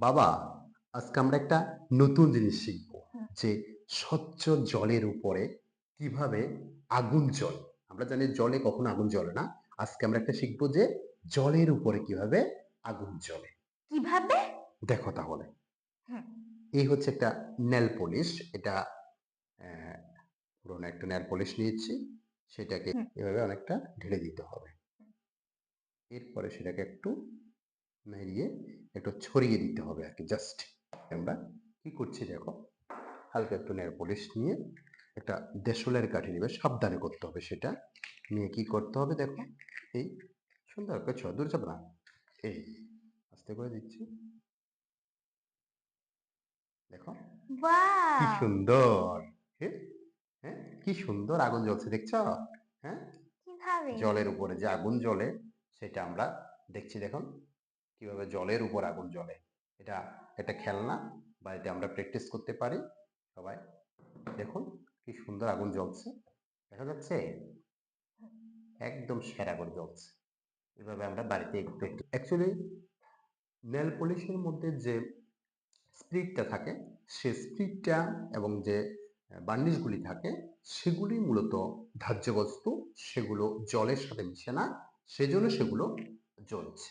বাবা আজকে আমরা একটা নতুন জিনিস শিখব হুম। যে স্বচ্ছ জলের উপরে কীভাবে আগুন জ্বলে। আমরা জানি জলে কখনো আগুন জ্বলে না। আজকে আমরা একটা শিখব যে জলের উপরে কীভাবে আগুন জ্বলে। কীভাবে? দেখো তাহলে। এই হচ্ছে একটা নেল পলিশ। এটা আহ, পুরোনো একটা নেল পলিশ নিয়েছি। সেটাকে এভাবে অনেকটা ঢেলে দিতে হবে। এরপরে সেটাকে একটু মেরিয়ে একটু ছড়িয়ে দিতে হবে আর কি জাস্ট আমরা কি করছি দেখো হালকা একটু নেল পলিশ নিয়ে একটা দেশলের কাঠি নেবে সাবধানে করতে হবে সেটা। নিয়ে কি করতে হবে দেখো এই সুন্দর করে ছ দূর যাবে না এই আস্তে করে দিচ্ছি। দেখো কি সুন্দর হ্যাঁ হ্যাঁ কি সুন্দর আগুন জ্বলছে দেখছ? হ্যাঁ? জলের উপরে যে আগুন জ্বলে সেটা আমরা দেখছি দেখুন। কীভাবে জলের উপর আগুন জ্বলে। এটা একটা খেলনা বা এটা আমরা প্র্যাকটিস করতে পারি সবাই। দেখুন কি সুন্দর আগুন জ্বলছে। দেখা যাচ্ছে একদম সেরা করে জ্বলছে। এভাবে আমরা বাড়িতে একটু একটু অ্যাকচুয়ালি নেল পলিশের মধ্যে যে স্প্রিটটা থাকে, সে স্প্রিটটা এবং যে বার্নিশগুলি থাকে, সেগুলি মূলত ধার্য বস্তু, সেগুলো জলের সাথে মিশে না, সেজন্য সেগুলো জ্বলছে।